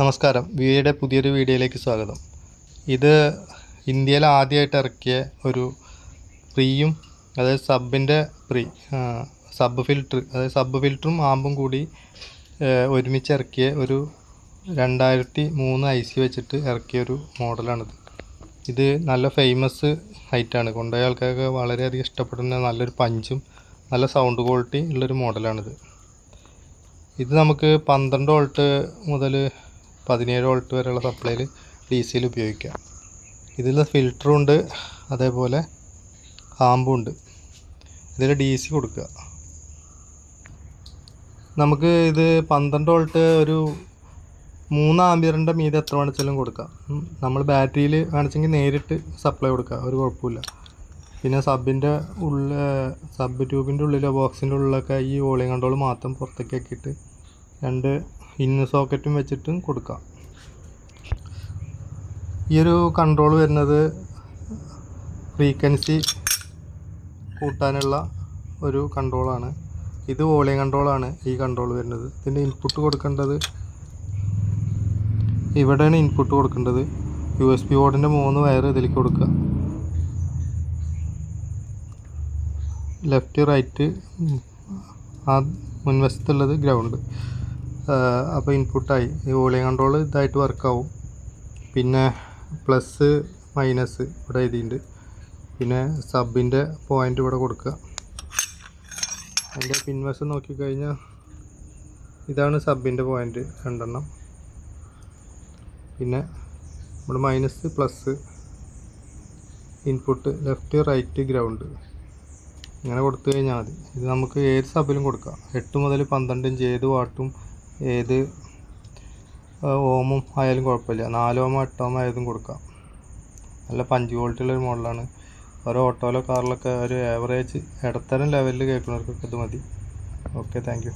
നമസ്കാരം. വിയുടെ പുതിയൊരു വീഡിയോയിലേക്ക് സ്വാഗതം. ഇത് ഇന്ത്യയിൽ ആദ്യമായിട്ട് ഇറക്കിയ ഒരു പ്രീയും അതായത് സബിന്റെ പ്രീ സബ് ഫിൽറ്റർ അതായത് സബ് ഫിൽറ്ററും ആമ്പും കൂടി ഒരുമിച്ച് ഇറക്കിയ ഒരു രണ്ടായിരത്തി മൂന്ന് ഐ സി വെച്ചിട്ട് ഇറക്കിയ ഒരു മോഡലാണിത്. ഇത് നല്ല ഫേമസ് ഹൈറ്റാണ്. കൊണ്ടുപോയ ആൾക്കാർക്ക് വളരെയധികം ഇഷ്ടപ്പെടുന്ന നല്ലൊരു പഞ്ചും നല്ല സൗണ്ട് ക്വാളിറ്റി ഉള്ളൊരു മോഡലാണിത്. ഇത് നമുക്ക് പന്ത്രണ്ട് വോൾട്ട് മുതൽ പതിനേഴ് വോൾട്ട് വരെയുള്ള സപ്ലൈയിൽ ഡി സിയിൽ ഉപയോഗിക്കാം. ഇതിൽ ഫിൽറ്ററും ഉണ്ട് അതേപോലെ ആമ്പും ഉണ്ട്. ഇതിൽ ഡി സി കൊടുക്കുക. നമുക്ക് ഇത് പന്ത്രണ്ട് വോൾട്ട് ഒരു മൂന്ന് ആംബിയറിന്റെ മീതെ എത്ര വേണിച്ചാലും കൊടുക്കാം. നമ്മൾ ബാറ്ററിയിൽ വേണമെങ്കിൽ നേരിട്ട് സപ്ലൈ കൊടുക്കുക ഒരു കുഴപ്പമില്ല. പിന്നെ സബിന്റെ ഉള്ള സബ് ട്യൂബിന്റെ ഉള്ളിലോ ബോക്സിന്റെ ഉള്ളിലൊക്കെ ഈ വോളിയം കൺട്രോൾ മാത്രം പുറത്തേക്ക് ആക്കിയിട്ട് രണ്ട് ഇന്ന് സോക്കറ്റും വെച്ചിട്ടും കൊടുക്കാം. ഈ ഒരു കൺട്രോൾ വരുന്നത് ഫ്രീക്വൻസി കൂട്ടാനുള്ള ഒരു കൺട്രോളാണ് ഇത് വോളിയം കൺട്രോളാണ് ഈ കൺട്രോൾ വരുന്നത്. ഇതിന്റെ ഇൻപുട്ട് കൊടുക്കേണ്ടത് ഇവിടെയാണ് ഇൻപുട്ട് കൊടുക്കേണ്ടത്. യു എസ് ബി ബോർഡിന്റെ മൂന്ന് വയർ ഇതിലേക്ക് കൊടുക്കുക. ലെഫ്റ്റ് റൈറ്റ് ആ മുൻവശത്തുള്ളത് ഗ്രൗണ്ട് അപ്പോൾ ഇൻപുട്ടായി ഈ വോളിയം കൺട്രോൾ ഇതായിട്ട് വർക്കാവും പിന്നെ പ്ലസ് മൈനസ് ഇവിടെ എഴുതിയിട്ടുണ്ട്. പിന്നെ സബിന്റെ പോയിന്റ് ഇവിടെ കൊടുക്കുക. അതിന്റെ പിൻവശം നോക്കിക്കഴിഞ്ഞാൽ ഇതാണ് സബിന്റെ പോയിന്റ് രണ്ടെണ്ണം. പിന്നെ ഇവിടെ minus plus input left right ground ഇങ്ങനെ കൊടുത്തു കഴിഞ്ഞാൽ മതി. ഇത് നമുക്ക് ഏത് സബിലും കൊടുക്കാം. എട്ട് മുതൽ പന്ത്രണ്ട് ഇഞ്ച് ഏത് വാട്ടും ഏത് ഓമും ആയാലും കുഴപ്പമില്ല. നാല് ഓമോ എട്ട് ഓമോ ഏതും കൊടുക്കാം. നല്ല പഞ്ച് ഒരു മോഡലാണ്. ഓരോ ഓട്ടോയിലോ കാറിലൊക്കെ ഒരു ആവറേജ് ഇടത്തരം ലെവലിൽ കേൾക്കുന്നവർക്കൊക്കെ ഇത് മതി. Okay thank